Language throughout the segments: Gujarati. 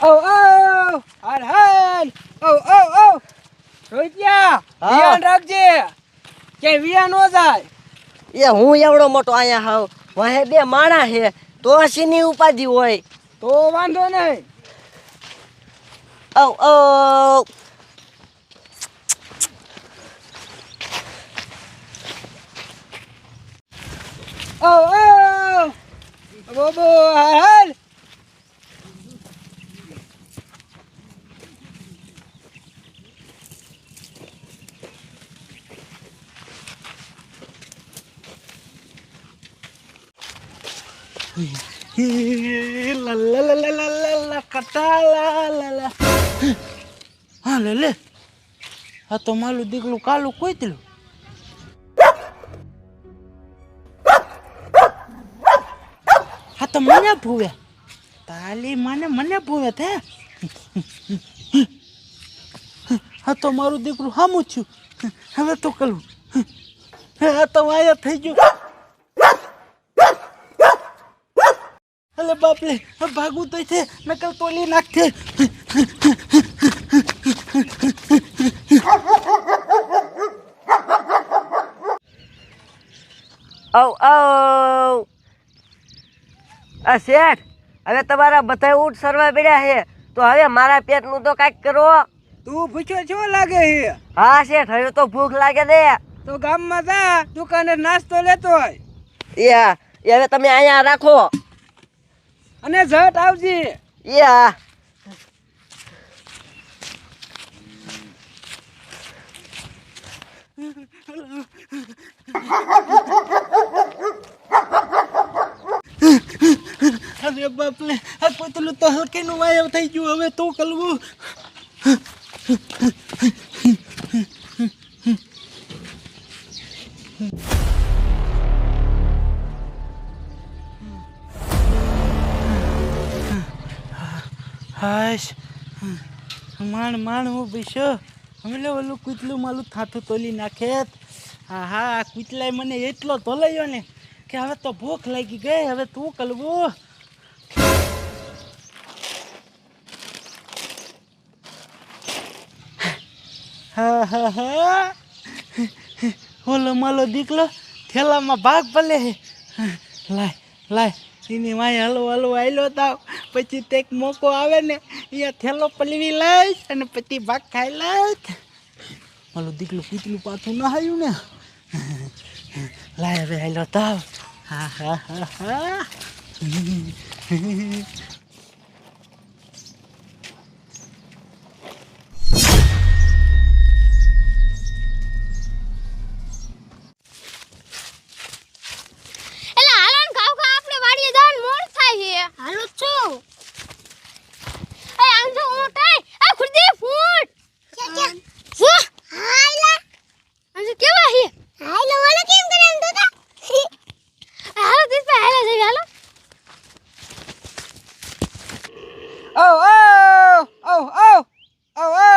ઓ ઓ હાલ હાલ ઓ ઓ ઓ. રોહિત્યા. ધ્યાન રાખજે. કે વિયા નો જાય. એ હું એવડો મોટો અહીંયા હાવ? વાહે બે માણા હે તો શીની ઉપાધિ હોય? તો વાંધો નહીં. ઓ ઓ ઓ ઓ. બોબો હાલ હાલ લા લા લા લા લા લા લા કટા લા લા લા હા લે લે આ તો મારું દીકલું કાલું કોઈતલું હા તો મને ભૂવે તાલી મને મને ભૂવે તે હા તો મારું દીકરું હામું છું હવે તો કલું હા તો આયા થઈ ગયું અલે બાપલે આ ભાગવું તો છે નકલ તોલી નાખશે ઓ ઓ આ શેઠ હવે તમારા બધા ઊંટ સરવા પડ્યા છે. તો હવે મારા પેટનું તો કાંઈક કરો. તું પૂછ્યો છો લાગે છે? હા શેઠ હવે તો ભૂખ લાગે ને. તો ગામમાં જા દુકાને નાસ્તો લેતો હોય. એ હવે તમે અહીંયા રાખો. અને ઝટ આવજે. યા. અરે બાપલે આ પોતલું તો હલકેનું વાયવ થઈ ગયું હવે તો કલવું. હાશ માણ માણ હું બેસ્યો હમલે ઓલું કૂતલું માલું થાતું તોલી નાખે હા હા, આ કૂતલાએ મને એટલો તોલાયો ને કે હવે તો ભૂખ લાગી ગઈ. હવે તું કલવું. હા હા હા. ઓલો માલો દીકલો થેલામાં ભાગ ભલે લાય લાય, એની માય હલવો હલવો આયલો તાવ. પછી તેક મોકો આવે ને અહીંયા થેલો પલવી લઈશ અને પછી ભાગ ખાઈ લઈશ. મારું દીકલું પીતલું પાછું ના આવ્યું ને. લાય હવે આયલો તાવ. હા હા હા હા એટલે હાલો ને ખાવ ખાવ આપણે વાડીએ જવાનું મોડ થાય છે હાલો છું એ આમ જો ઊંટ આય આ ખુરદી ફૂટ કે કે જો હાયલા આમ જો કેવા છે હાયલો વાલો કેમ કરે એમ તો તા હાલો દિસ પે હાયલા જઈ હાલો ઓ ઓ ઓ ઓ ઓ ઓ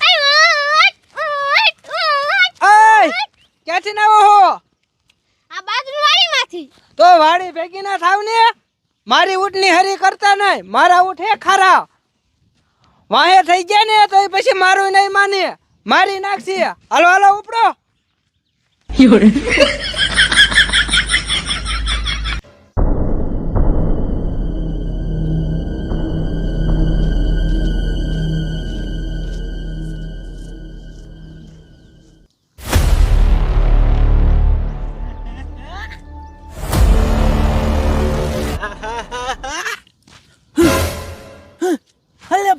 એ ઊંટ ઊંટ ઊંટ આય ક્યાંથી ના આવો હો આ બાજુ વાડીમાંથી તો વાડી ભેગી ના થાવ ને, મારી ઊંટની હરી કરતા નહીં, મારા ઊંટ હે ખરા. વાહે થઈ ગયા ને, તો પછી મારું નહીં માને. મારી નાખશે. હાલો હાલો, ઉપડો.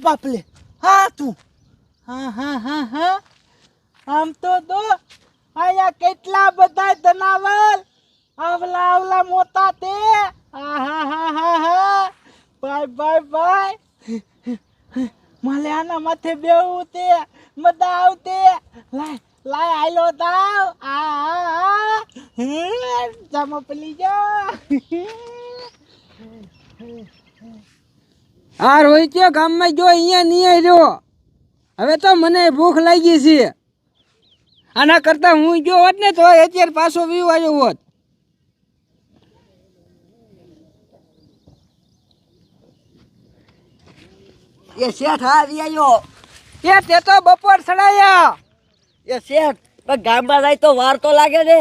બાપલે. હા તું. હા હા હા હા. આમ તો દો. અહીંયા કેટલા બધા જનાવર. આવલા આવલા મોટા તે. હા હા હા હા હા. Bye bye bye. માલે માથે બેવું તે. મજા આવતે. લાય લાય આયલો દાવ. આ આ આ. હે, પલી જા આ રોહિત્યો ગામમાં જો અહીંયા નહીં રહ્યો હવે તો મને ભૂખ લાગી છે. આના કરતાં હું જો હોત ને તો અત્યારે પાછો વ્યૂ આવ્યો હોત. એ શેઠ આવી આવ્યો એ બપોર સડાયા. એ શેઠ ગામમાં જાય તો વાર તો લાગે ને.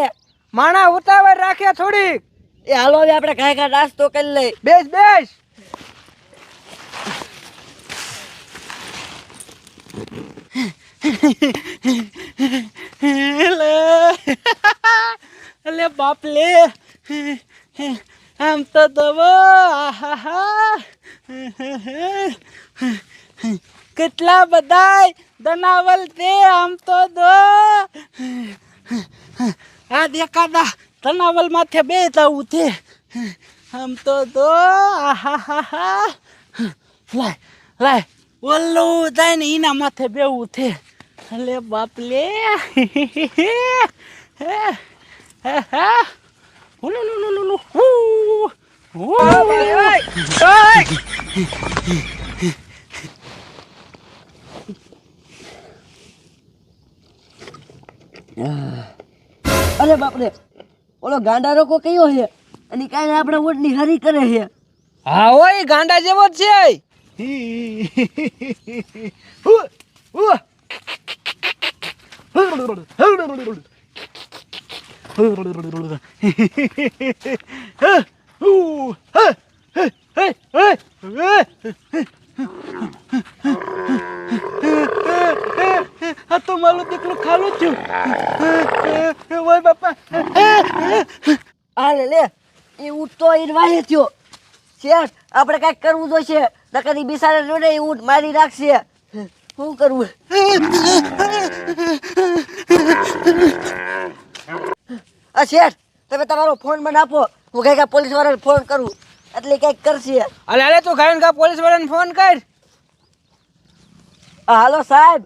માણા ઉતાવળ રાખે થોડીક. એ હાલો આપડે કાંઈ કાંઈ નાસ્તો કરી લઈ. બેસ બેસ. અલે બાપ લે. આમ તો દવો. કેટલા બધાય દનાવલ તે આમ તો દો. આ દેખાતા દનાવલ માથે બે જવું છે. આમ તો દો. આહા હા હા લાય લાય. ઓલું થાય ને એના માથે બેવું છે. અલે બાપ લે. અરે બાપરે ઓલો ગાંડા રોકો કયો છે? અને કાંઈ આપણે ઓટની હરી કરે છે? હા હોય ગાંડા જેવો જ છે. આ તો મારું દીકરું ખાલું છું બાપા આ લે લે, એ ઊંટ તો ઈર વાહે થયો. શેઠ, આપણે કાંઈક કરવું જોઈશે. નકર બિસારા જોડે ઊંટ મારી રાખશે શું કરવું આ શેઠ તમે તમારો ફોન મને આપો. હું કઈ કાંઈ પોલીસ વાળાને ફોન કરું. એટલે કંઈક કરશે. અલે અલે તું ખાઈને કા પોલીસ વાળાને ફોન કર? હાલો સાહેબ.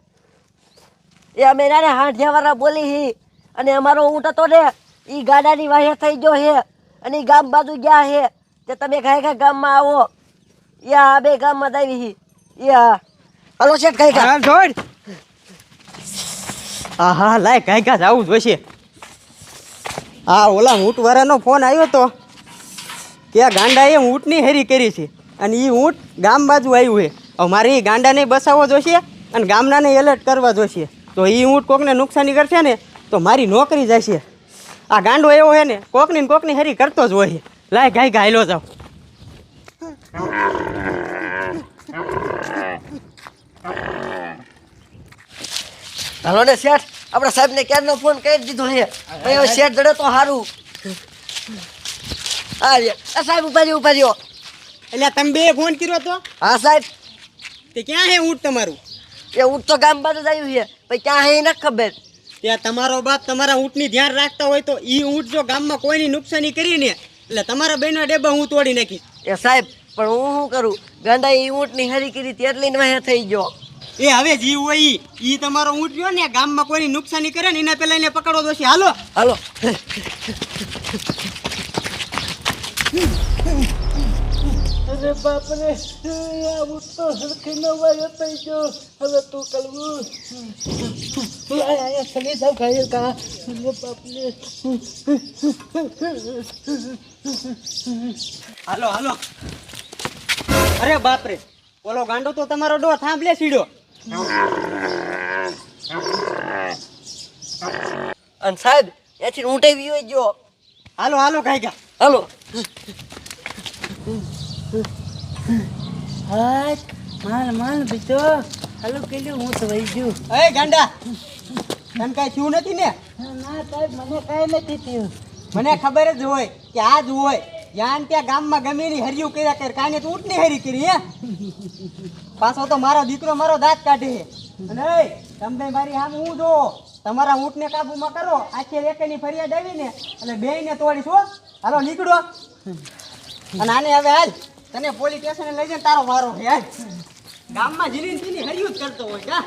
એ અમે નાને હાંઠિયા વાળા બોલી હી. અને અમારો ઊંટ હતો ને એ ગાડાની વાહે થઈ ગયો હે. અને એ ગામ બાજુ ગયા હે. તે તમે ઘાય ખા ગામમાં આવો. યા આ બે ગામમાં જ આવી યા. હાલો શેઠ, કઈ કા? હા આહા, લાય, કઈ કા, જાવું જોઈશે હા ઓલા ઊંટવાળાનો ફોન આવ્યો તો કે આ ગાંડાએ ઊંટની હેરી કરી છે. અને એ ઊંટ ગામ બાજુ આવ્યું છે. હવે મારે એ ગાંડાને બસાવવો જોશે અને ગામનાને એલર્ટ કરવા જોઈશે તો એ ઊંટ કોકને નુકસાની કરશે ને, તો મારી નોકરી જશે. આ ગાંડો એવો છે ને, કોકની કોકની હેરી કરતો જ હોય લાય ગાય ગાયલો જાવ હાલો ને શેઠ આપણા સાહેબને ક્યારનો ફોન કરી દીધો છે? ભાઈ હવે શેઠ જડે તો સારું હા સાહેબ ઊભા રહ્યો ઊભા રહ્યો. એટલે તમે બે ફોન કર્યો તો? હા સાહેબ. તે ક્યાં છે ઊંટ તમારું? એ ઊંટ તો ગામ બાજુ જ આવ્યું છે. પછી ક્યાં હે નથી ખબર. ત્યાં તમારો બાપ તમારા ઊંટની ધ્યાન રાખતા હોય તો એ ઊંટ જો ગામમાં કોઈની નુકસાની કરીને એટલે તમારા બેના ડેબા હું તોડી નાખીશ. એ સાહેબ પણ હું શું કરું? ગાંડા એ ઊંટની હરી કરી હતી એટલે વાહે થઈ ગયો. એ હવે જીવ હોય ઈ તમારો ઊંટ રહ્યો ને ગામમાં કોઈની નુકસાની કરે ને એના પહેલા એને પકડો દોશી. હાલો. હાલો. અરે બાપ રે આ ઊંટ તો સરખી નો વાયો થઈ ગયો. હવે તું કલવું? ચલી જાવ ખાઈ કા. અરે બાપ રે હાલો હાલો. અરે બાપ રે ઓલો ગાંડો તો તમારો ડો થાંભલે સીડ્યો. અને સાહેબ એથી ઊંટે વિયો ગયો. હાલો હાલો ખાઈ ગયા હાલો. હાય માન માન બીજો. હાલો કેલું હું તો વહી ગયું. એ ગાંડા તને કાંઈ થયું નથી ને? ના સાહેબ મને કાંઈ નથી થયું. મને ખબર જ હોય કે આ જ હોય યાન ત્યાં ગામમાં ગમે ની હરિયું કર્યા કર કાંઈ તો ઊંટની હરી કરી હે? પાછો તો મારો દીકરો મારો દાંત કાઢે અને તમે મારી આમ હું જો તમારા ઊંટને કાબુમાં કરો આખી એકની ફરિયાદ આવીને એટલે બેયને તોડીશ હો. હાલો નીકળો. અને આને હવે હાલ તને પોલીસ સ્ટેશને લઈ જઈને તારો વારો છે ગામમાં જીની જીની હરિયું જ કરતો હોય કા